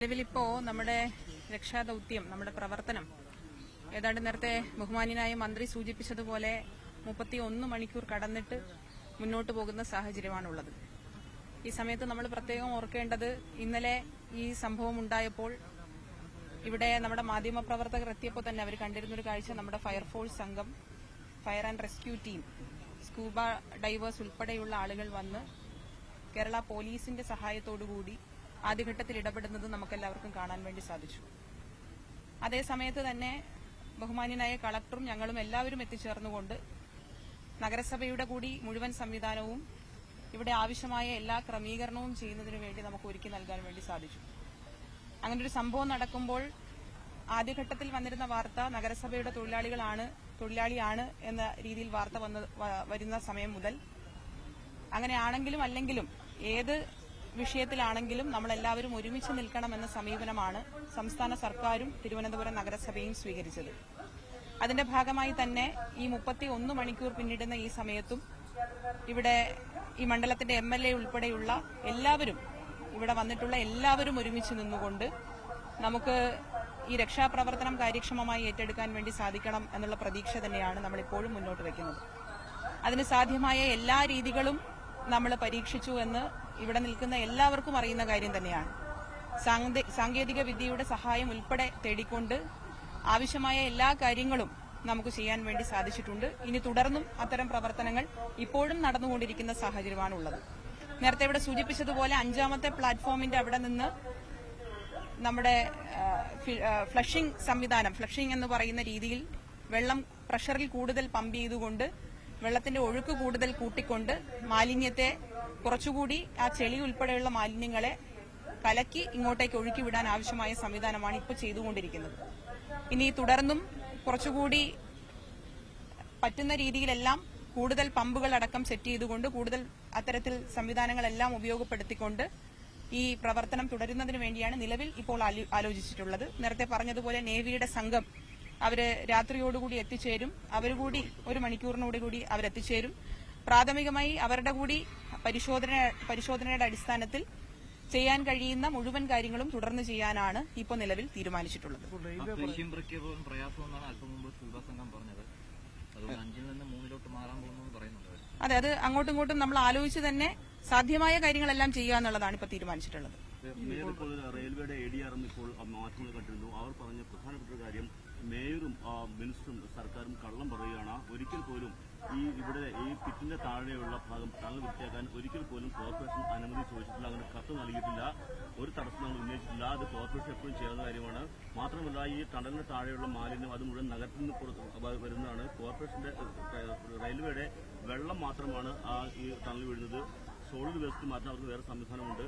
നിലവിലിപ്പോ നമ്മുടെ രക്ഷാദൌത്യം നമ്മുടെ പ്രവർത്തനം ഏതാണ്ട് നേരത്തെ ബഹുമാന്യനായ മന്ത്രി സൂചിപ്പിച്ചതുപോലെ മുപ്പത്തി ഒന്ന് മണിക്കൂർ കടന്നിട്ട് മുന്നോട്ട് പോകുന്ന സാഹചര്യമാണുള്ളത്. ഈ സമയത്ത് നമ്മൾ പ്രത്യേകം ഓർക്കേണ്ടത് ഇന്നലെ ഈ സംഭവം ഉണ്ടായപ്പോൾ ഇവിടെ നമ്മുടെ മാധ്യമ പ്രവർത്തകർ എത്തിയപ്പോൾ തന്നെ അവർ കണ്ടിരുന്നൊരു കാഴ്ച നമ്മുടെ ഫയർഫോഴ്സ് സംഘം fire and rescue team scuba divers ഉൾപ്പെടെയുള്ള ആളുകൾ വന്ന് കേരള പോലീസിന്റെ സഹായത്തോടുകൂടി ആദ്യഘട്ടത്തിൽ ഇടപെടുന്നത് നമുക്കെല്ലാവർക്കും കാണാൻ വേണ്ടി സാധിച്ചു. അതേസമയത്ത് തന്നെ ബഹുമാന്യനായ കളക്ടറും ഞങ്ങളും എല്ലാവരും എത്തിച്ചേർന്നുകൊണ്ട് നഗരസഭയുടെ കൂടി മുഴുവൻ സംവിധാനവും ഇവിടെ ആവശ്യമായ എല്ലാ ക്രമീകരണവും ചെയ്യുന്നതിനു വേണ്ടി നമുക്ക് ഒരുക്കി നൽകാൻ വേണ്ടി സാധിച്ചു. അങ്ങനെ ഒരു സംഭവം നടക്കുമ്പോൾ ആദ്യഘട്ടത്തിൽ വന്നിരുന്ന വാർത്ത നഗരസഭയുടെ തൊഴിലാളികളാണ് തൊഴിലാളിയാണ് എന്ന രീതിയിൽ വാർത്ത വരുന്ന സമയം മുതൽ അങ്ങനെയാണെങ്കിലും അല്ലെങ്കിലും ഏത് വിഷയത്തിലാണെങ്കിലും നമ്മളെല്ലാവരും ഒരുമിച്ച് നിൽക്കണമെന്ന സമീപനമാണ് സംസ്ഥാന സർക്കാരും തിരുവനന്തപുരം നഗരസഭയും സ്വീകരിച്ചത്. അതിന്റെ ഭാഗമായി തന്നെ ഈ മുപ്പത്തി ഒന്ന് മണിക്കൂർ പിന്നിടുന്ന ഈ സമയത്തും ഇവിടെ ഈ മണ്ഡലത്തിന്റെ എം എൽ എ ഉൾപ്പെടെയുള്ള എല്ലാവരും ഇവിടെ വന്നിട്ടുള്ള എല്ലാവരും ഒരുമിച്ച് നിന്നുകൊണ്ട് നമുക്ക് ഈ രക്ഷാപ്രവർത്തനം കാര്യക്ഷമമായി ഏറ്റെടുക്കാൻ വേണ്ടി സാധിക്കണം എന്നുള്ള പ്രതീക്ഷ തന്നെയാണ് നമ്മൾ ഇപ്പോഴും മുന്നോട്ട് വയ്ക്കുന്നത് അതിന് സാധ്യമായ എല്ലാ രീതികളും നമ്മൾ പരീക്ഷിച്ചു എന്ന് ഇവിടെ നിൽക്കുന്ന എല്ലാവർക്കും അറിയുന്ന കാര്യം തന്നെയാണ്. സാങ്കേ- സാങ്കേതിക വിദ്യയുടെ സഹായം ഉൾപ്പെടെ തേടിക്കൊണ്ട് ആവശ്യമായ എല്ലാ കാര്യങ്ങളും നമുക്ക് ചെയ്യാൻ വേണ്ടി സാധിച്ചിട്ടുണ്ട്. ഇനി തുടർന്നും അത്തരം പ്രവർത്തനങ്ങൾ ഇപ്പോഴും നടന്നുകൊണ്ടിരിക്കുന്ന സാഹചര്യമാണുള്ളത് നേരത്തെ ഇവിടെ സൂചിപ്പിച്ചതുപോലെ അഞ്ചാമത്തെ പ്ലാറ്റ്ഫോമിന്റെ അവിടെ നിന്ന് നമ്മുടെ ഫ്ലഷിംഗ് സംവിധാനം ഫ്ലഷിംഗ് എന്ന് പറയുന്ന രീതിയിൽ വെള്ളം പ്രഷറിൽ കൂടുതൽ പമ്പ് ചെയ്തുകൊണ്ട് വെള്ളത്തിന്റെ ഒഴുക്ക് കൂടുതൽ കൂട്ടിക്കൊണ്ട് മാലിന്യത്തെ കുറച്ചുകൂടി ആ ചെളി ഉൾപ്പെടെയുള്ള മാലിന്യങ്ങളെ കലക്കി ഇങ്ങോട്ടേക്ക് ഒഴുക്കി വിടാൻ ആവശ്യമായ സംവിധാനമാണ് ഇപ്പോൾ ചെയ്തുകൊണ്ടിരിക്കുന്നത്. ഇനി തുടർന്നും കുറച്ചുകൂടി പറ്റുന്ന രീതിയിലെല്ലാം കൂടുതൽ പമ്പുകൾ അടക്കം സെറ്റ് ചെയ്തുകൊണ്ട് കൂടുതൽ അത്തരത്തിൽ സംവിധാനങ്ങളെല്ലാം ഉപയോഗപ്പെടുത്തിക്കൊണ്ട് ഈ പ്രവർത്തനം തുടരുന്നതിന് വേണ്ടിയാണ് നിലവിൽ ഇപ്പോൾ ആലോചിച്ചിട്ടുള്ളത്. നേരത്തെ പറഞ്ഞതുപോലെ നേവിയുടെ സംഘം അവർ രാത്രിയോടുകൂടി എത്തിച്ചേരും. അവരുകൂടി കൂടി ഒരു മണിക്കൂറിനോടുകൂടി അവരെത്തിച്ചേരും. പ്രാഥമികമായി അവരുടെ കൂടി പരിശോധന പരിശോധനയുടെ അടിസ്ഥാനത്തിൽ ചെയ്യാൻ കഴിയുന്ന മുഴുവൻ കാര്യങ്ങളും തുടർന്ന് ചെയ്യാനാണ് ഇപ്പോൾ നിലവിൽ തീരുമാനിച്ചിട്ടുള്ളത്. അതെ അത് അങ്ങോട്ടും ഇങ്ങോട്ടും നമ്മൾ ആലോചിച്ച് തന്നെ സാധ്യമായ കാര്യങ്ങളെല്ലാം ചെയ്യുക എന്നുള്ളതാണ് ഇപ്പോൾ തീരുമാനിച്ചിട്ടുള്ളത്. മേയർ ഇപ്പോൾ റെയിൽവേയുടെ എ ഡി ആർ എം ഇപ്പോൾ ആ, മാധ്യമങ്ങൾ കണ്ടിരുന്നു. അവർ പറഞ്ഞ പ്രധാനപ്പെട്ട കാര്യം മേയറും മിനിസ്റ്ററും സർക്കാരും കള്ളം പറയുകയാണ്. ഒരിക്കൽ പോലും ഈ ഇവിടെ ഈ പിറ്റിന്റെ താഴെയുള്ള ഭാഗം താങ്കൾ വൃത്തിയാക്കാൻ ഒരിക്കൽ പോലും കോർപ്പറേഷൻ അനുമതി ചോദിച്ചിട്ടില്ല. അങ്ങനെ കത്ത് നൽകിയിട്ടില്ല. ഒരു തടസ്സം നമ്മൾ ഉന്നയിച്ചിട്ടില്ല. അത് കോർപ്പറേഷൻ എപ്പോഴും ചെയ്യുന്ന കാര്യമാണ്. മാത്രമല്ല ഈ ടണലിന് താഴെയുള്ള മാലിന്യം അത് മുഴുവൻ നഗരത്തിൽ നിന്ന് പുറത്ത് വരുന്നതാണ്. കോർപ്പറേഷന്റെ റെയിൽവേയുടെ വെള്ളം മാത്രമാണ് ആ ഈ ടണൽ വീഴുന്നത്. സോളിഡ് വേസ്റ്റ് മാറ്റാൻ അവർക്ക് വേറെ സംവിധാനമുണ്ട്.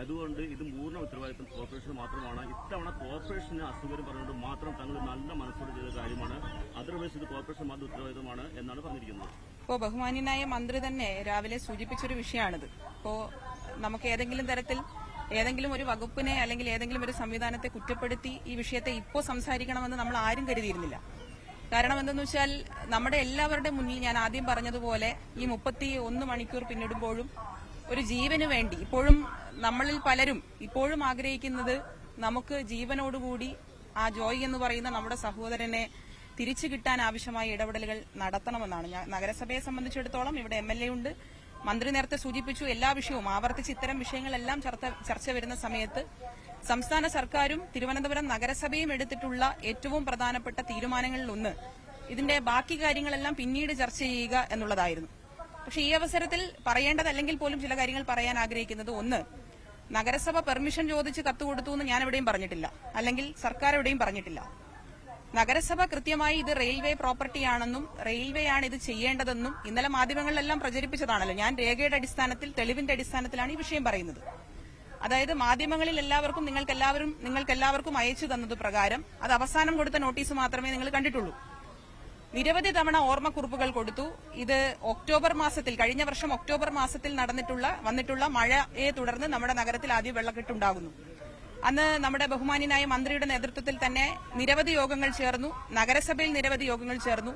അതുകൊണ്ട് ഇത് പൂർണ ഉത്തരവാദിത്തം കോർപ്പറേഷൻ മാത്രമാണ്. ഇത്തവണ കോർപ്പറേഷന് അസൗകര്യം പറഞ്ഞുകൊണ്ട് മാത്രം തങ്ങൾ നല്ല മനസ്സോടെ ചെയ്ത കാര്യമാണ്. അതർവൈസ് ഇത് കോർപ്പറേഷൻ മാത്രം ഉത്തരവാദിത്തമാണ് എന്നാണ് പറഞ്ഞിരിക്കുന്നത്. ഇപ്പോൾ ബഹുമാന്യനായ മന്ത്രി തന്നെ രാവിലെ സൂചിപ്പിച്ചൊരു വിഷയമാണിത്. ഇപ്പോൾ നമുക്ക് ഏതെങ്കിലും തരത്തിൽ ഏതെങ്കിലും ഒരു വകുപ്പിനെ അല്ലെങ്കിൽ ഏതെങ്കിലും ഒരു സംവിധാനത്തെ കുറ്റപ്പെടുത്തി ഈ വിഷയത്തെ ഇപ്പോൾ സംസാരിക്കണമെന്ന് നമ്മൾ ആരും കരുതിയിരുന്നില്ല. കാരണം എന്തെന്ന് വെച്ചാൽ നമ്മുടെ എല്ലാവരുടെ മുന്നിൽ ഞാൻ ആദ്യം പറഞ്ഞതുപോലെ ഈ മുപ്പത്തി ഒന്ന് മണിക്കൂർ പിന്നിടുമ്പോഴും ഒരു ജീവന് വേണ്ടി. ഇപ്പോഴും നമ്മളിൽ പലരും ഇപ്പോഴും ആഗ്രഹിക്കുന്നത് നമുക്ക് ജീവനോടുകൂടി ആ ജോയ് എന്ന് പറയുന്ന നമ്മുടെ സഹോദരനെ തിരിച്ചു കിട്ടാൻ ആവശ്യമായ ഇടപെടലുകൾ നടത്തണമെന്നാണ്. നഗരസഭയെ സംബന്ധിച്ചിടത്തോളം ഇവിടെ എം എൽ എ ഉണ്ട്. മന്ത്രി നേരത്തെ സൂചിപ്പിച്ചു എല്ലാ വിഷയവും ആവർത്തിച്ച് ഇത്തരം വിഷയങ്ങളെല്ലാം ചർച്ച വരുന്ന സമയത്ത് സംസ്ഥാന സർക്കാരും തിരുവനന്തപുരം നഗരസഭയും എടുത്തിട്ടുള്ള ഏറ്റവും പ്രധാനപ്പെട്ട തീരുമാനങ്ങളിലൊന്ന് ഇതിന്റെ ബാക്കി കാര്യങ്ങളെല്ലാം പിന്നീട് ചർച്ച ചെയ്യുക എന്നുള്ളതായിരുന്നു. പക്ഷെ ഈ അവസരത്തിൽ പറയേണ്ടതല്ലെങ്കിൽ പോലും ചില കാര്യങ്ങൾ പറയാൻ ആഗ്രഹിക്കുന്നത് ഒന്ന് നഗരസഭ പെർമിഷൻ ചോദിച്ച് കത്ത് കൊടുത്തു എന്ന് ഞാൻ എവിടെയും പറഞ്ഞിട്ടില്ല. അല്ലെങ്കിൽ സർക്കാർ എവിടെയും പറഞ്ഞിട്ടില്ല. നഗരസഭ കൃത്യമായി ഇത് റെയിൽവേ പ്രോപ്പർട്ടിയാണെന്നും റെയിൽവേ ആണ് ഇത് ചെയ്യേണ്ടതെന്നും ഇന്നലെ മാധ്യമങ്ങളിലെല്ലാം പ്രചരിപ്പിച്ചതാണല്ലോ. ഞാൻ രേഖയുടെ അടിസ്ഥാനത്തിൽ തെളിവിന്റെ അടിസ്ഥാനത്തിലാണ് ഈ വിഷയം പറയുന്നത്. അതായത് മാധ്യമങ്ങളിൽ എല്ലാവർക്കും നിങ്ങൾക്ക് എല്ലാവരും നിങ്ങൾക്ക് എല്ലാവർക്കും അയച്ചു തന്നത് പ്രകാരം അത് അവസാനം കൊടുത്ത നോട്ടീസ് മാത്രമേ നിങ്ങൾ കണ്ടിട്ടുള്ളൂ. നിരവധി തവണ ഓർമ്മക്കുറിപ്പുകൾ കൊടുത്തു. ഇത് ഒക്ടോബർ മാസത്തിൽ കഴിഞ്ഞ വർഷം ഒക്ടോബർ മാസത്തിൽ നടന്നിട്ടുള്ള വന്നിട്ടുള്ള മഴയെ തുടർന്ന് നമ്മുടെ നഗരത്തിൽ ആദ്യം വെള്ളക്കെട്ടുണ്ടാകുന്നു. അന്ന് നമ്മുടെ ബഹുമാന്യനായ മന്ത്രിയുടെ നേതൃത്വത്തിൽ തന്നെ നിരവധി യോഗങ്ങൾ ചേർന്നു. നഗരസഭയിൽ നിരവധി യോഗങ്ങൾ ചേർന്നു.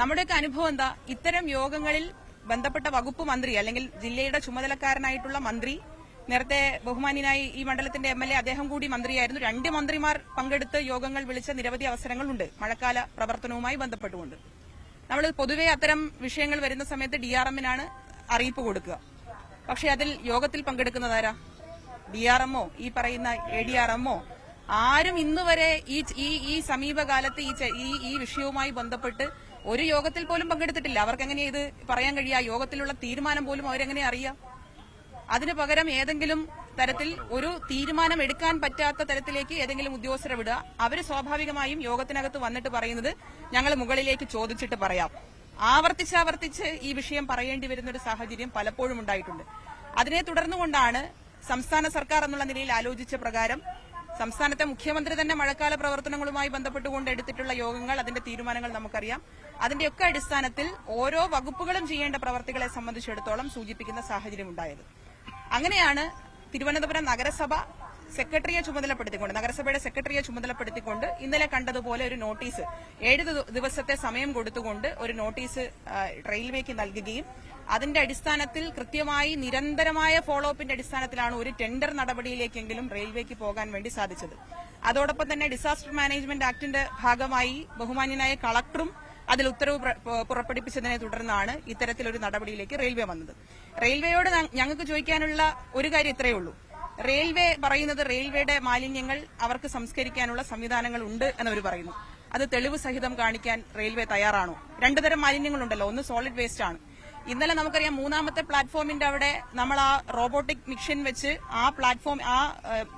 നമ്മുടെയൊക്കെ അനുഭവം എന്താ? ഇത്തരം യോഗങ്ങളിൽ ബന്ധപ്പെട്ട വകുപ്പ് മന്ത്രി അല്ലെങ്കിൽ ജില്ലയുടെ ചുമതലക്കാരനായിട്ടുള്ള മന്ത്രി നേരത്തെ ബഹുമാനിനായി ഈ മണ്ഡലത്തിന്റെ എം എൽ എ അദ്ദേഹം കൂടി മന്ത്രിയായിരുന്നു. രണ്ട് മന്ത്രിമാർ പങ്കെടുത്ത് യോഗങ്ങൾ വിളിച്ച നിരവധി അവസരങ്ങളുണ്ട്. മഴക്കാല പ്രവർത്തനവുമായി ബന്ധപ്പെട്ടുകൊണ്ട്. നമ്മൾ പൊതുവെ അത്തരം വിഷയങ്ങൾ വരുന്ന സമയത്ത് ഡി ആർ എമ്മിനാണ് അറിയിപ്പ് കൊടുക്കുക. പക്ഷെ അതിൽ യോഗത്തിൽ പങ്കെടുക്കുന്നതാരാ ഡി ആർ എമ്മോ? ഈ പറയുന്ന എ ഡി ആർ എമ്മോ? ആരും ഇന്നുവരെ ഈ ഈ സമീപകാലത്ത് ഈ ഈ വിഷയവുമായി ബന്ധപ്പെട്ട് ഒരു യോഗത്തിൽ പോലും പങ്കെടുത്തിട്ടില്ല. അവർക്ക് എങ്ങനെയാ ഇത് പറയാൻ കഴിയുക യോഗത്തിലുള്ള തീരുമാനം പോലും അവരെങ്ങനെ അറിയാം? അതിനു പകരം ഏതെങ്കിലും തരത്തിൽ ഒരു തീരുമാനം എടുക്കാൻ പറ്റാത്ത തരത്തിലേക്ക് ഏതെങ്കിലും ഉദ്യോഗസ്ഥരെ വിടുക. അവർ സ്വാഭാവികമായും യോഗത്തിനകത്ത് വന്നിട്ട് പറയുന്നത് ഞങ്ങൾ മുകളിലേക്ക് ചോദിച്ചിട്ട് പറയാം. ആവർത്തിച്ചാവർത്തിച്ച് ഈ വിഷയം പറയേണ്ടി വരുന്ന ഒരു സാഹചര്യം പലപ്പോഴും ഉണ്ടായിട്ടുണ്ട്. അതിനെ തുടർന്നുകൊണ്ടാണ് സംസ്ഥാന സർക്കാർ എന്നുള്ള നിലയിൽ ആലോചിച്ച പ്രകാരം സംസ്ഥാനത്തെ മുഖ്യമന്ത്രി തന്നെ മഴക്കാല പ്രവർത്തനങ്ങളുമായി ബന്ധപ്പെട്ടുകൊണ്ട് എടുത്തിട്ടുള്ള യോഗങ്ങൾ അതിന്റെ തീരുമാനങ്ങൾ നമുക്കറിയാം. അതിന്റെയൊക്കെ അടിസ്ഥാനത്തിൽ ഓരോ വകുപ്പുകളും ചെയ്യേണ്ട പ്രവർത്തികളെ സംബന്ധിച്ചിടത്തോളം സൂചിപ്പിക്കുന്ന സാഹചര്യം ഉണ്ടായത് അങ്ങനെയാണ് തിരുവനന്തപുരം നഗരസഭ സെക്രട്ടറിയെ ചുമതലപ്പെടുത്തിക്കൊണ്ട് നഗരസഭയുടെ സെക്രട്ടറിയെ ചുമതലപ്പെടുത്തിക്കൊണ്ട് ഇന്നലെ കണ്ടതുപോലെ ഒരു നോട്ടീസ് ഏഴ് ദിവസത്തെ സമയം കൊടുത്തുകൊണ്ട് ഒരു നോട്ടീസ് റെയിൽവേക്ക് നൽകുകയും അതിന്റെ അടിസ്ഥാനത്തിൽ കൃത്യമായി നിരന്തരമായ ഫോളോ അപ്പിന്റെ അടിസ്ഥാനത്തിലാണ് ഒരു ടെൻഡർ നടപടിയിലേക്കെങ്കിലും റെയിൽവേക്ക് പോകാൻ വേണ്ടി സാധിച്ചത്. അതോടൊപ്പം തന്നെ ഡിസാസ്റ്റർ മാനേജ്മെന്റ് ആക്ടിന്റെ ഭാഗമായി ബഹുമാന്യനായ കളക്ടറും അതിൽ ഉത്തരവ് പുറപ്പെടുപ്പിച്ചതിനെ തുടർന്നാണ് ഇത്തരത്തിലൊരു നടപടിയിലേക്ക് റെയിൽവേ വന്നത്. റെയിൽവേയോട് ഞങ്ങൾക്ക് ചോദിക്കാനുള്ള ഒരു കാര്യം ഇത്രയേ ഉള്ളൂ. റെയിൽവേ പറയുന്നത് റെയിൽവേയുടെ മാലിന്യങ്ങൾ അവർക്ക് സംസ്കരിക്കാനുള്ള സംവിധാനങ്ങൾ ഉണ്ട് എന്നവർ പറയുന്നു. അത് തെളിവ് സഹിതം കാണിക്കാൻ റെയിൽവേ തയ്യാറാണോ? രണ്ടുതരം മാലിന്യങ്ങളുണ്ടല്ലോ. ഒന്ന് സോളിഡ് വേസ്റ്റ് ആണ് ഇന്നലെ നമുക്കറിയാം മൂന്നാമത്തെ പ്ലാറ്റ്ഫോമിന്റെ അവിടെ നമ്മൾ ആ റോബോട്ടിക് മിഷൻ വെച്ച് ആ പ്ലാറ്റ്ഫോം ആ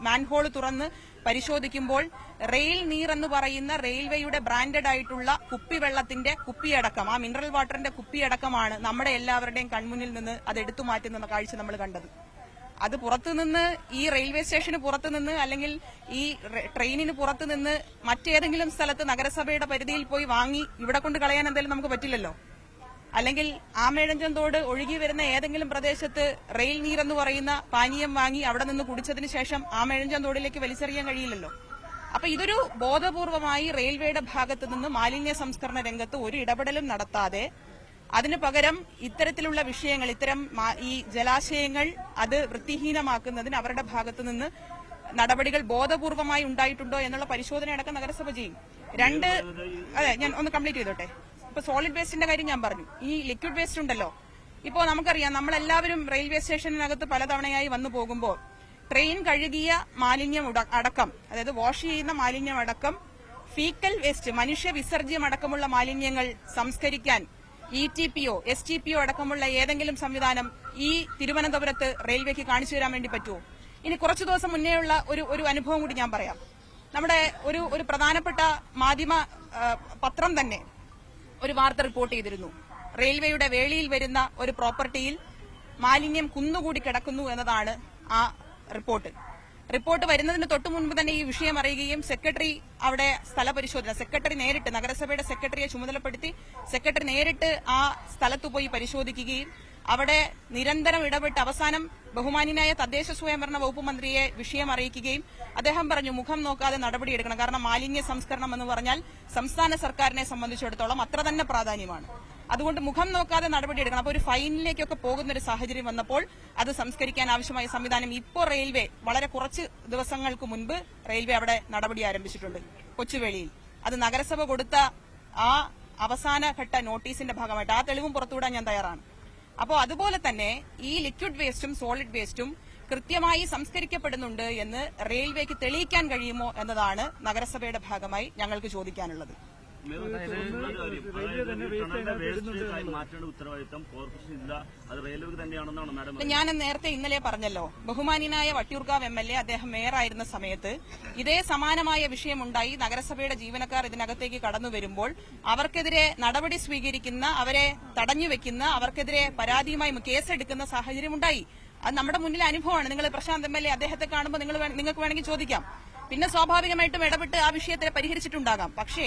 മാൻഹോൾ തുറന്ന് പരിശോധിക്കുമ്പോൾ റെയിൽ നീർ എന്ന് പറയുന്ന റെയിൽവേയുടെ ബ്രാൻഡഡ് ആയിട്ടുള്ള കുപ്പിവെള്ളത്തിന്റെ കുപ്പിയടക്കം ആ മിനറൽ വാട്ടറിന്റെ കുപ്പിയടക്കമാണ് നമ്മുടെ എല്ലാവരുടെയും കൺമുന്നിൽ നിന്ന് അത് എടുത്തു മാറ്റുന്ന കാഴ്ച നമ്മൾ കണ്ടത്. അത് പുറത്തുനിന്ന് ഈ റെയിൽവേ സ്റ്റേഷന് പുറത്തുനിന്ന് അല്ലെങ്കിൽ ഈ ട്രെയിനിന് പുറത്തുനിന്ന് മറ്റേതെങ്കിലും സ്ഥലത്ത് നഗരസഭയുടെ പരിധിയിൽ പോയി വാങ്ങി ഇവിടെ കൊണ്ട് കളയാൻ എന്തായാലും നമുക്ക് പറ്റില്ലല്ലോ. അല്ലെങ്കിൽ ആമേഴഞ്ചന്തോട് ഒഴുകി വരുന്ന ഏതെങ്കിലും പ്രദേശത്ത് റെയിൽ എന്ന് പറയുന്ന പാനീയം വാങ്ങി അവിടെ നിന്ന് കുടിച്ചതിന് ശേഷം ആമേഴഞ്ചന്തോടിലേക്ക് വലിച്ചെറിയാൻ കഴിയില്ലല്ലോ. അപ്പൊ ഇതൊരു ബോധപൂർവമായി റെയിൽവേയുടെ ഭാഗത്തു നിന്ന് മാലിന്യ സംസ്കരണ രംഗത്ത് ഒരു ഇടപെടലും നടത്താതെ അതിനു പകരം ഇത്തരത്തിലുള്ള വിഷയങ്ങൾ ഇത്തരം ഈ ജലാശയങ്ങൾ അത് വൃത്തിഹീനമാക്കുന്നതിന് അവരുടെ ഭാഗത്തു നിന്ന് നടപടികൾ ബോധപൂർവമായി ഉണ്ടായിട്ടുണ്ടോ എന്നുള്ള പരിശോധനയടക്കം നഗരസഭ ചെയ്യും. രണ്ട് അതെ ഞാൻ ഒന്ന് കംപ്ലീറ്റ് ചെയ്തോട്ടെ. ഇപ്പൊ സോളിഡ് വേസ്റ്റിന്റെ കാര്യം ഞാൻ പറഞ്ഞു. ഈ ലിക്വിഡ് വേസ്റ്റ് ഉണ്ടല്ലോ. ഇപ്പോ നമുക്കറിയാം നമ്മളെല്ലാവരും റെയിൽവേ സ്റ്റേഷനിനകത്ത് പലതവണയായി വന്നു പോകുമ്പോൾ ട്രെയിൻ കഴുകിയ മാലിന്യം അടക്കം അതായത് വാഷ് ചെയ്യുന്ന മാലിന്യം അടക്കം ഫീക്കൽ വേസ്റ്റ് മനുഷ്യ വിസർജ്യം അടക്കമുള്ള മാലിന്യങ്ങൾ സംസ്കരിക്കാൻ E T P or S T P or അടക്കമുള്ള ഏതെങ്കിലും സംവിധാനം ഈ തിരുവനന്തപുരത്ത് റെയിൽവേക്ക് കാണിച്ചു തരാൻ വേണ്ടി പറ്റുമോ? ഇനി കുറച്ചു ദിവസം മുന്നേയുള്ള ഒരു ഒരു അനുഭവം കൂടി ഞാൻ പറയാം. നമ്മുടെ ഒരു ഒരു പ്രധാനപ്പെട്ട മാധ്യമ പത്രം തന്നെ ഒരു വാർത്ത റിപ്പോർട്ട് ചെയ്തിരുന്നു. റെയിൽവേയുടെ വേളിയിൽ വരുന്ന ഒരു പ്രോപ്പർട്ടിയിൽ മാലിന്യം കുന്നുകൂടി കിടക്കുന്നു എന്നതാണ് ആ റിപ്പോർട്ട്. റിപ്പോർട്ട് വരുന്നതിന് തൊട്ടു മുൻപ് തന്നെ ഈ വിഷയം അറിയുകയും സെക്രട്ടറി അവിടെ സ്ഥലപരിശോധന സെക്രട്ടറി നേരിട്ട് നഗരസഭയുടെ സെക്രട്ടറിയെ ചുമതലപ്പെടുത്തി സെക്രട്ടറി നേരിട്ട് ആ സ്ഥലത്ത് പോയി പരിശോധിക്കുകയും അവിടെ നിരന്തരം ഇടപെട്ട് അവസാനം ബഹുമാനിനായ തദ്ദേശ സ്വയംഭരണ വകുപ്പ് മന്ത്രിയെ വിഷയം അറിയിക്കുകയും അദ്ദേഹം പറഞ്ഞു മുഖം നോക്കാതെ നടപടിയെടുക്കണം കാരണം മാലിന്യ സംസ്കരണം എന്ന് പറഞ്ഞാൽ സംസ്ഥാന സർക്കാരിനെ സംബന്ധിച്ചിടത്തോളം അത്ര തന്നെ പ്രാധാന്യമാണ്. അതുകൊണ്ട് മുഖം നോക്കാതെ നടപടിയെടുക്കണം അപ്പോൾ ഒരു ഫൈനിലേക്കൊക്കെ പോകുന്ന ഒരു സാഹചര്യം വന്നപ്പോൾ അത് സംസ്കരിക്കാൻ ആവശ്യമായ സംവിധാനം ഇപ്പോൾ റെയിൽവേ വളരെ കുറച്ച് ദിവസങ്ങൾക്ക് മുൻപ് റെയിൽവേ അവിടെ നടപടി ആരംഭിച്ചിട്ടുണ്ട് കൊച്ചുവേളിയിൽ. അത് നഗരസഭ കൊടുത്ത ആ അവസാന ഘട്ട നോട്ടീസിന്റെ ഭാഗമായിട്ട് ആ തെളിവും പുറത്തുവിടാൻ ഞാൻ തയ്യാറാണ്. അപ്പോൾ അതുപോലെ തന്നെ ഈ ലിക്വിഡ് വേസ്റ്റും സോളിഡ് വേസ്റ്റും കൃത്യമായി സംസ്കരിക്കപ്പെടുന്നുണ്ട് എന്ന് റെയിൽവേക്ക് തെളിയിക്കാൻ കഴിയുമോ എന്നതാണ് നഗരസഭയുടെ ഭാഗമായി ഞങ്ങൾക്ക് ചോദിക്കാനുള്ളത്. മാറ്റേണ്ട ഉത്തരവാദിത്തം കോർപ്പറേഷൻ ഇല്ല. അത് തന്നെയാണെന്നാണ് മാഡം ഞാൻ നേരത്തെ ഇന്നലെ പറഞ്ഞല്ലോ ബഹുമാന്യനായ വട്ടിയൂർക്കാവ് എം എൽ എ അദ്ദേഹം മേയറായിരുന്ന സമയത്ത് ഇതേ സമാനമായ വിഷയമുണ്ടായി. നഗരസഭയുടെ ജീവനക്കാർ ഇതിനകത്തേക്ക് കടന്നു വരുമ്പോൾ അവർക്കെതിരെ നടപടി സ്വീകരിക്കുന്ന അവരെ തടഞ്ഞു വെക്കുന്ന അവർക്കെതിരെ പരാതിയുമായി കേസെടുക്കുന്ന സാഹചര്യമുണ്ടായി. അത് നമ്മുടെ മുന്നിലെ അനുഭവമാണ്. നിങ്ങൾ പ്രശാന്ത് എം എൽ എ അദ്ദേഹത്തെ കാണുമ്പോൾ നിങ്ങൾ നിങ്ങൾക്ക് വേണമെങ്കിൽ ചോദിക്കാം. പിന്നെ സ്വാഭാവികമായിട്ടും ഇടപെട്ട് ആ വിഷയത്തെ പരിഹരിച്ചിട്ടുണ്ടാകാം. പക്ഷേ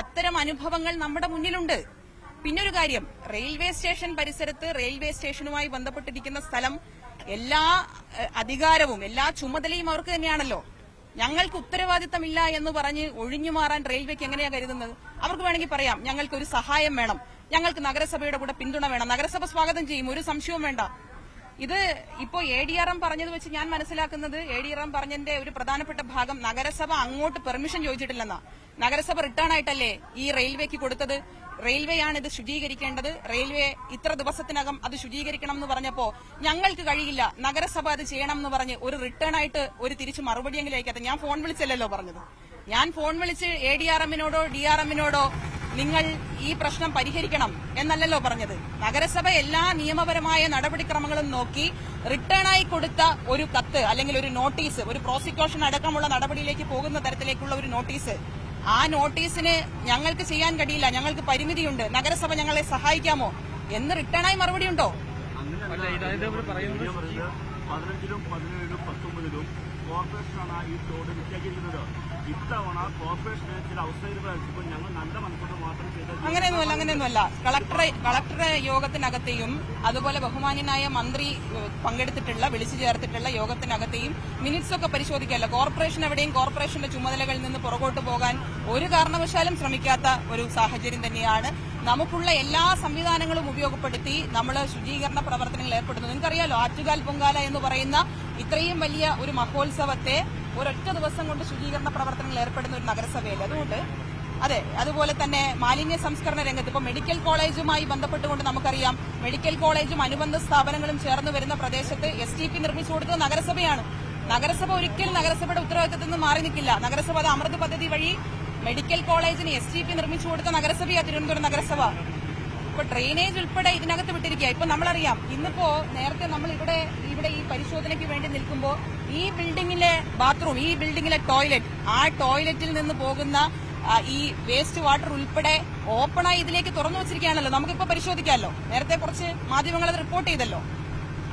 അത്തരം അനുഭവങ്ങൾ നമ്മുടെ മുന്നിലുണ്ട്. പിന്നൊരു കാര്യം റെയിൽവേ സ്റ്റേഷൻ പരിസരത്ത് റെയിൽവേ സ്റ്റേഷനുമായി ബന്ധപ്പെട്ടിരിക്കുന്ന സ്ഥലം എല്ലാ അധികാരവും എല്ലാ ചുമതലയും അവർക്ക് തന്നെയാണല്ലോ. ഞങ്ങൾക്ക് ഉത്തരവാദിത്തമില്ല എന്ന് പറഞ്ഞ് ഒഴിഞ്ഞു മാറാൻ റെയിൽവേക്ക് എങ്ങനെയാ കരുതുന്നത്? അവർക്ക് വേണമെങ്കിൽ പറയാം ഞങ്ങൾക്ക് ഒരു സഹായം വേണം. ഞങ്ങൾക്ക് നഗരസഭയുടെ കൂടെ പിന്തുണ വേണം. നഗരസഭ സ്വാഗതം ചെയ്യും ഒരു സംശയവും വേണ്ട. ഇത് ഇപ്പോ എ ഡി ആർ എം പറഞ്ഞത് വെച്ച് ഞാൻ മനസ്സിലാക്കുന്നത് എ ഡി ആർ എം പറഞ്ഞതിന്റെ ഒരു പ്രധാനപ്പെട്ട ഭാഗം നഗരസഭ അങ്ങോട്ട് പെർമിഷൻ ചോദിച്ചിട്ടില്ലെന്നാ. നഗരസഭ റിട്ടേൺ ആയിട്ടല്ലേ ഈ റെയിൽവേക്ക് കൊടുത്തത്? റെയിൽവേയാണ് ഇത് ശുചീകരിക്കേണ്ടത്. റെയിൽവേ ഇത്ര ദിവസത്തിനകം അത് ശുചീകരിക്കണം എന്ന് പറഞ്ഞപ്പോ ഞങ്ങൾക്ക് കഴിയില്ല. നഗരസഭ അത് ചെയ്യണം എന്ന് പറഞ്ഞ് ഒരു റിട്ടേൺ ആയിട്ട് ഒരു തിരിച്ച് മറുപടിയെങ്കിലും അയക്കാത്ത ഞാൻ ഫോൺ വിളിച്ചല്ലോ പറഞ്ഞത്. ഞാൻ ഫോൺ വിളിച്ച് എ ഡി ആർ എമ്മിനോടോ ഡി ആർ എമ്മിനോടോ നിങ്ങൾ ഈ പ്രശ്നം പരിഹരിക്കണം എന്നല്ലല്ലോ പറഞ്ഞത്. നഗരസഭ എല്ലാ നിയമപരമായ നടപടിക്രമങ്ങളും നോക്കി റിട്ടേൺ ആയി കൊടുത്ത ഒരു കത്ത് അല്ലെങ്കിൽ ഒരു നോട്ടീസ് ഒരു പ്രോസിക്യൂഷൻ അടക്കമുള്ള നടപടിയിലേക്ക് പോകുന്ന തരത്തിലേക്കുള്ള ഒരു നോട്ടീസ് ആ നോട്ടീസിന് ഞങ്ങൾക്ക് ചെയ്യാൻ കഴിയില്ല. ഞങ്ങൾക്ക് പരിമിതിയുണ്ട്. നഗരസഭ ഞങ്ങളെ സഹായിക്കാമോ? എന്ന് റിട്ടേണായി മറുപടി ഉണ്ടോ? പതിനഞ്ചിലും പതിനേഴിലും പത്തൊമ്പതിലും കോർപ്പറേഷനാണ് ഈ തോട് നിശ്ചയിച്ചിരിക്കുന്നത് ഇത്തവണ കോർപ്പറേഷന് ചില അവസരങ്ങൾ ഞങ്ങൾ നല്ല മനസ്സോടെ മാത്രം ചെയ്ത അങ്ങനെയൊന്നുമല്ല അങ്ങനെയൊന്നുമല്ല. കളക്ടറെ കളക്ടറെ യോഗത്തിനകത്തെയും അതുപോലെ ബഹുമാന്യനായ മന്ത്രി പങ്കെടുത്തിട്ടുള്ള വിളിച്ചു ചേർത്തിട്ടുള്ള യോഗത്തിനകത്തെയും മിനിറ്റ്സ് ഒക്കെ പരിശോധിക്കല്ല കോർപ്പറേഷൻ എവിടെയും കോർപ്പറേഷന്റെ ചുമതലകളിൽ നിന്ന് പുറകോട്ട് പോകാൻ ഒരു കാരണവശാലും ശ്രമിക്കാത്ത ഒരു സാഹചര്യം തന്നെയാണ് നമുക്കുള്ള എല്ലാ സംവിധാനങ്ങളും ഉപയോഗപ്പെടുത്തി നമ്മൾ ശുചീകരണ പ്രവർത്തനങ്ങൾ ഏർപ്പെടുന്നു നിങ്ങൾക്കറിയാലോ ആറ്റുകാൽ പൊങ്കാല എന്ന് പറയുന്ന ഇത്രയും വലിയ ഒരു മഹോത്സവത്തെ ഒരൊറ്റ ദിവസം കൊണ്ട് ശുചീകരണ പ്രവർത്തനങ്ങൾ ഏർപ്പെടുന്ന ഒരു നഗരസഭയിൽ അതുകൊണ്ട് അതെ അതുപോലെ തന്നെ മാലിന്യ സംസ്കരണ രംഗത്ത് ഇപ്പൊ മെഡിക്കൽ കോളേജുമായി ബന്ധപ്പെട്ടുകൊണ്ട് നമുക്കറിയാം മെഡിക്കൽ കോളേജും അനുബന്ധ സ്ഥാപനങ്ങളും ചേർന്ന് വരുന്ന പ്രദേശത്ത് എസ് ടി പി നിർമ്മിച്ചു കൊടുത്തത് നഗരസഭയാണ്. നഗരസഭ ഒരിക്കലും നഗരസഭയുടെ ഉത്തരവാദിത്തത്തിൽ നിന്ന് മാറി നിൽക്കില്ല. നഗരസഭ അത് അമൃത് പദ്ധതി വഴി മെഡിക്കൽ കോളേജിന് എസ് ടി പി നിർമ്മിച്ചു കൊടുത്ത നഗരസഭയാണ് തിരുവനന്തപുരം നഗരസഭ. ഇപ്പൊ ഡ്രെയിനേജ് ഉൾപ്പെടെ ഇതിനകത്ത് വിട്ടിരിക്കുക. ഇപ്പൊ നമ്മളറിയാം ഇന്നിപ്പോ നേരത്തെ നമ്മൾ ഇവിടെ ഇവിടെ ഈ പരിശോധനയ്ക്ക് വേണ്ടി നിൽക്കുമ്പോൾ ഈ ബിൽഡിങ്ങിലെ ബാത്റൂം ഈ ബിൽഡിങ്ങിലെ ടോയ്ലറ്റ് ആ ടോയ്ലറ്റിൽ നിന്ന് പോകുന്ന ഈ വേസ്റ്റ് വാട്ടർ ഉൾപ്പെടെ ഓപ്പണായി ഇതിലേക്ക് തുറന്നു വെച്ചിരിക്കുകയാണല്ലോ. നമുക്കിപ്പോ പരിശോധിക്കാമല്ലോ. നേരത്തെ കുറച്ച് മാധ്യമങ്ങൾ റിപ്പോർട്ട് ചെയ്തല്ലോ.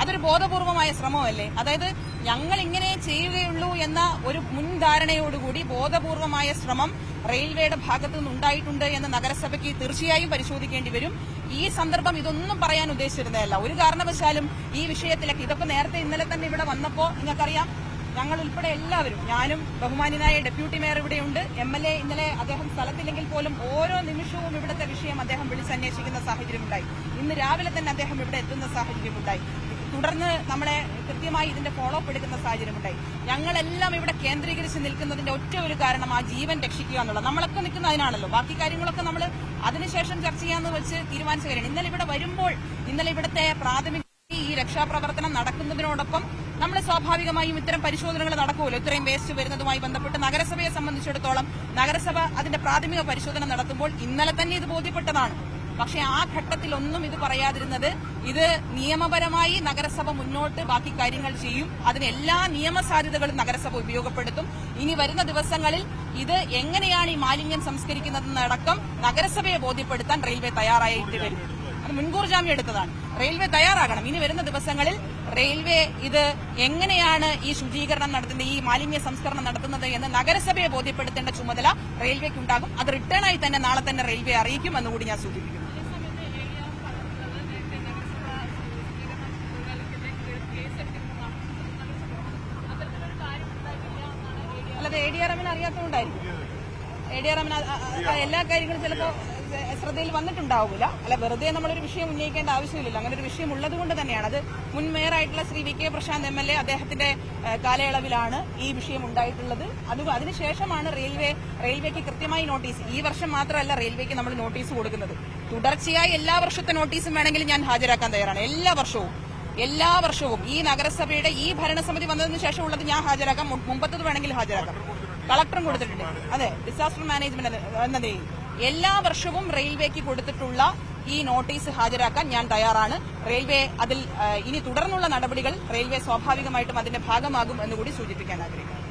അതൊരു ബോധപൂർവമായ ശ്രമമല്ലേ? അതായത് ഞങ്ങൾ ഇങ്ങനെ ചെയ്യുകയുള്ളൂ എന്ന ഒരു മുൻധാരണയോടുകൂടി ബോധപൂർവമായ ശ്രമം റെയിൽവേയുടെ ഭാഗത്തു നിന്നുണ്ടായിട്ടുണ്ട് എന്ന് നഗരസഭയ്ക്ക് തീർച്ചയായും പരിശോധിക്കേണ്ടി വരും. ഈ സന്ദർഭം ഇതൊന്നും പറയാൻ ഉദ്ദേശിച്ചിരുന്നതല്ല. ഒരു കാരണവശാലും ഈ വിഷയത്തിലൊക്കെ ഇതൊക്കെ നേരത്തെ ഇന്നലെ തന്നെ ഇവിടെ വന്നപ്പോ നിങ്ങൾക്കറിയാം ഞങ്ങൾ ഉൾപ്പെടെ എല്ലാവരും ഞാനും ബഹുമാന്യനായ ഡെപ്യൂട്ടി മേയർ ഇവിടെയുണ്ട് എം എൽ എ ഇന്നലെ അദ്ദേഹം സ്ഥലത്തില്ലെങ്കിൽ പോലും ഓരോ നിമിഷവും ഇവിടുത്തെ വിഷയം അദ്ദേഹം വിളിച്ചന്വേഷിക്കുന്ന സാഹചര്യമുണ്ടായി. ഇന്ന് രാവിലെ തന്നെ അദ്ദേഹം ഇവിടെ എത്തുന്ന സാഹചര്യമുണ്ടായി. തുടർന്ന് നമ്മളെ കൃത്യമായി ഇതിന്റെ ഫോളോ അപ്പ് എടുക്കുന്ന സാഹചര്യമുണ്ടായി ഞങ്ങളെല്ലാം ഇവിടെ കേന്ദ്രീകരിച്ച് നിൽക്കുന്നതിന്റെ ഒറ്റ ഒരു കാരണം ആ ജീവൻ രക്ഷിക്കുക എന്നുള്ളത്. നമ്മളൊക്കെ നിൽക്കുന്ന അതിനാണല്ലോ. ബാക്കി കാര്യങ്ങളൊക്കെ നമ്മൾ അതിനുശേഷം ചർച്ച ചെയ്യാന്ന് വെച്ച് തീരുമാനിച്ച ഇന്നലെ ഇവിടെ വരുമ്പോൾ ഇന്നലെ ഇവിടുത്തെ പ്രാഥമിക ഈ രക്ഷാപ്രവർത്തനം നടക്കുന്നതിനോടൊപ്പം നമ്മൾ സ്വാഭാവികമായും ഇത്തരം പരിശോധനകൾ നടക്കുമല്ലോ. ഇത്രയും വേസ്റ്റ് വരുന്നതുമായി ബന്ധപ്പെട്ട് നഗരസഭയെ സംബന്ധിച്ചിടത്തോളം നഗരസഭ അതിന്റെ പ്രാഥമിക പരിശോധന നടത്തുമ്പോൾ ഇന്നലെ തന്നെ ഇത് ബോധ്യപ്പെട്ടതാണ്. പക്ഷേ ആ ഘട്ടത്തിലൊന്നും ഇത് പറയാതിരുന്നത് ഇത് നിയമപരമായി നഗരസഭ മുന്നോട്ട് ബാക്കി കാര്യങ്ങൾ ചെയ്യും. അതിന് എല്ലാ നിയമസാധ്യതകളും നഗരസഭ ഉപയോഗപ്പെടുത്തും. ഇനി വരുന്ന ദിവസങ്ങളിൽ ഇത് എങ്ങനെയാണ് ഈ മാലിന്യം സംസ്കരിക്കുന്നതെന്നടക്കം നഗരസഭയെ ബോധ്യപ്പെടുത്താൻ റെയിൽവേ തയ്യാറായിട്ട് വരും അത് മുൻകൂർ ജാമ്യം എടുത്തതാണ്. റെയിൽവേ തയ്യാറാകണം. ഇനി വരുന്ന ദിവസങ്ങളിൽ റെയിൽവേ ഇത് എങ്ങനെയാണ് ഈ ശുചീകരണം നടത്തുന്നത് ഈ മാലിന്യ സംസ്കരണം നടത്തുന്നത് എന്ന് നഗരസഭയെ ബോധ്യപ്പെടുത്തേണ്ട ചുമതല റെയിൽവേക്ക് ഉണ്ടാകും അത് റിട്ടേണായി തന്നെ നാളെ തന്നെ റെയിൽവേ അറിയിക്കും എന്നുകൂടി ഞാൻ സൂചിപ്പിക്കുന്നു. അല്ലാതെ എ ഡി ആർ എമ്മിന് അറിയാത്തതുകൊണ്ടായിരിക്കും. എ ഡി ആർ എമ്മിന് എല്ലാ കാര്യങ്ങളും ചിലപ്പോൾ ശ്രദ്ധയിൽ വന്നിട്ടുണ്ടാവില്ല അല്ല വെറുതെ നമ്മളൊരു വിഷയം ഉന്നയിക്കേണ്ട ആവശ്യമില്ലല്ലോ. അങ്ങനെ ഒരു വിഷയം ഉള്ളത് കൊണ്ട് തന്നെയാണ്. അത് മുൻ മേയറായിട്ടുള്ള Shri V K Prashanth M L A അദ്ദേഹത്തിന്റെ കാലയളവിലാണ് ഈ വിഷയം ഉണ്ടായിട്ടുള്ളത്. അത് അതിനുശേഷമാണ് റെയിൽവേ റെയിൽവേക്ക് കൃത്യമായി നോട്ടീസ്. ഈ വർഷം മാത്രമല്ല റെയിൽവേക്ക് നമ്മൾ നോട്ടീസ് കൊടുക്കുന്നത്. തുടർച്ചയായി എല്ലാ വർഷത്തെ നോട്ടീസും വേണമെങ്കിൽ ഞാൻ ഹാജരാക്കാൻ തയ്യാറാണ്. എല്ലാ വർഷവും. എല്ലാ വർഷവും ഈ നഗരസഭയുടെ ഈ ഭരണസമിതി വന്നതിന് ശേഷമുള്ളത് ഞാൻ ഹാജരാക്കാം. മുമ്പത്തത് വേണമെങ്കിൽ ഹാജരാക്കാം. കളക്ടറും കൊടുത്തിട്ടുണ്ട്. അതെ ഡിസാസ്റ്റർ മാനേജ്മെന്റ് എന്നതേ. എല്ലാ വർഷവും റെയിൽവേക്ക് കൊടുത്തിട്ടുള്ള ഈ നോട്ടീസ് ഹാജരാക്കാൻ ഞാൻ തയ്യാറാണ്. റെയിൽവേ അതിൽ ഇനി തുടർന്നുള്ള നടപടികൾ റെയിൽവേ സ്വാഭാവികമായിട്ടും അതിന്റെ ഭാഗമാകും എന്നുകൂടി സൂചിപ്പിക്കാൻ ആഗ്രഹിക്കുന്നു.